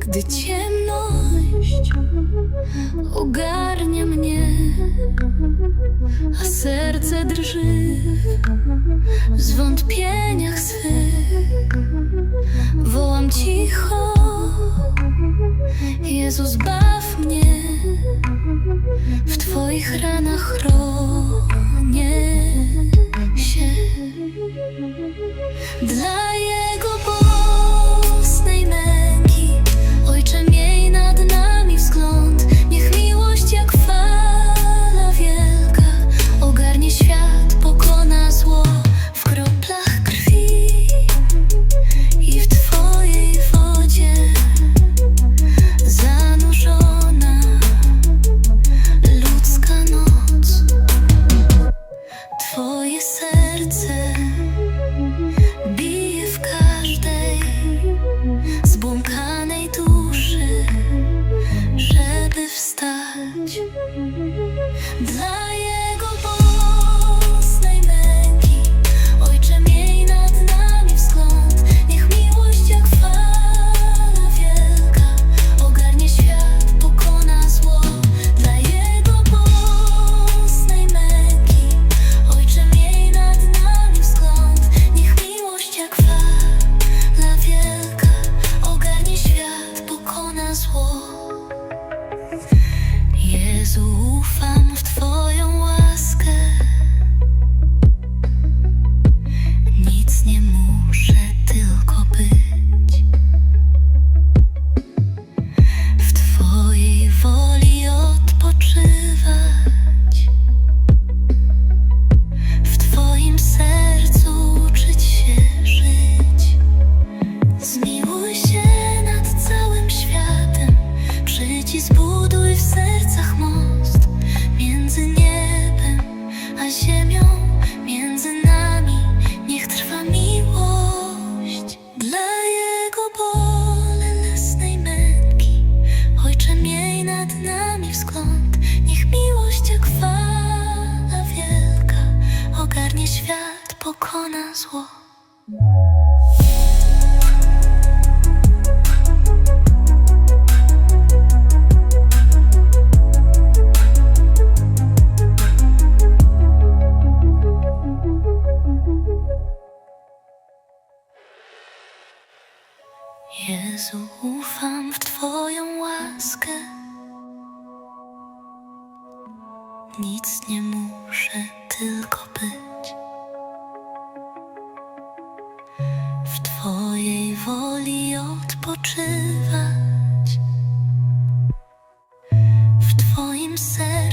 Gdy ciemność ogarnia mnie, a serce drży w zwątpieniach swych, wołam cicho: Jezus, baw mnie, w Twoich ranach chronię się. Dla Jego стать для ufam w Twoją łaskę. Nic nie muszę, tylko być w Twojej woli odpoczywać, w Twoim sercu uczyć się żyć. Zmiłuj się nad całym światem, zbuduj w sercach most między niebem a ziemią, między nami niech trwa miłość dla Jego bolesnej męki. Ojcze, miej nad nami wzgląd, niech miłość jak fala wielka ogarnie świat, pokona zło. Jezu, ufam w Twoją łaskę. Nic nie muszę, tylko być. W Twojej woli odpoczywać. W Twoim sercu.